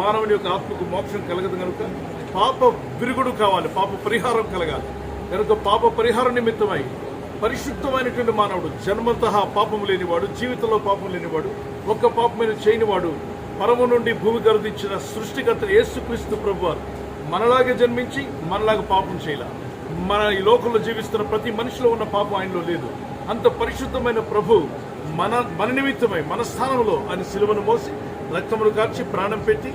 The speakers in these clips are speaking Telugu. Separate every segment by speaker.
Speaker 1: మానవుని యొక్క ఆత్మకు మోక్షం కలగదు కనుక పాప విరుగుడు కావాలి పాప పరిహారం కలగాలి. కనుక పాప పరిహారం నిమిత్తమై పరిశుద్ధమైనటువంటి మానవుడు జన్మత పాపం లేనివాడు జీవితంలో పాపం లేనివాడు ఒక్క పాపమైన చేయనివాడు పరము నుండి భూమి గర్దించిన సృష్టికర్త యేసుక్రీస్తు ప్రభువారు మనలాగే జన్మించి మనలాగా పాపం చేయాల. మన ఈ లోకంలో జీవిస్తున్న ప్రతి మనిషిలో ఉన్న పాపం ఆయనలో లేదు. అంత పరిశుద్ధమైన ప్రభు మన మన నిమిత్తమై మన స్థానంలో ఆయన సిలువను మోసి రక్తమును కార్చి ప్రాణం పెట్టి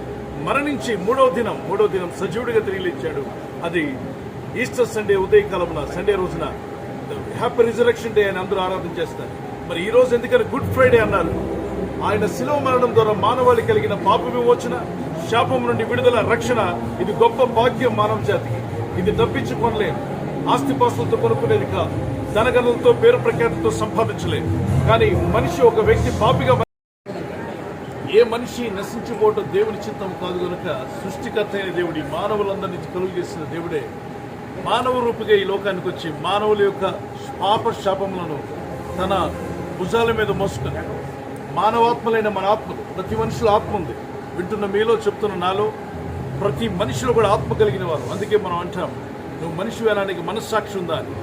Speaker 1: మరణించి మూడవ దినం మూడవ దినం సజీవుడిగా తిరిగి లేచాడు అది ఈస్టర్ సండే ఉదయకాలమున సండే రోజున హ్యాపీ రిజరక్షన్ డే అని అందరూ ఆరాధన చేస్తారు. మరి ఈ రోజు ఎందుకని గుడ్ ఫ్రైడే అన్నారు? ఆయన శిలవ మరణం ద్వారా మానవాళి కలిగిన పాప విమోచన శాపం నుండి విడుదల రక్షణ ఇది గొప్ప భాగ్యం మానవ జాతికి. ఇది తప్పించుకోనలేదు ఆస్తిపాస్తులతో కొనుక్కునేది కాదు. ధనగనులతో పేరు ప్రఖ్యాతితో సంపాదించలేదు కానీ మనిషి ఒక వ్యక్తి పాపిగా ఏ మనిషి నశించిపోవటం దేవుని చిత్తం కాదు కనుక సృష్టికర్త అయిన దేవుడి మానవులందరినీ కలుగు చేసిన దేవుడే. మానవ రూపుగా ఈ లోకానికి వచ్చి మానవుల యొక్క పాప శాపములను తన భుజాల మీద మోసుకొని మానవాత్మలైన మన ఆత్మలు ప్రతి మనిషిలో ఆత్మ ఉంది. వింటున్న మీలో చెప్తున్న నాలో ప్రతి మనిషిలో కూడా ఆత్మ కలిగిన వారు. అందుకే మనం అంటాం నువ్వు మనిషి వేలానికి మనస్సాక్షి ఉందా అని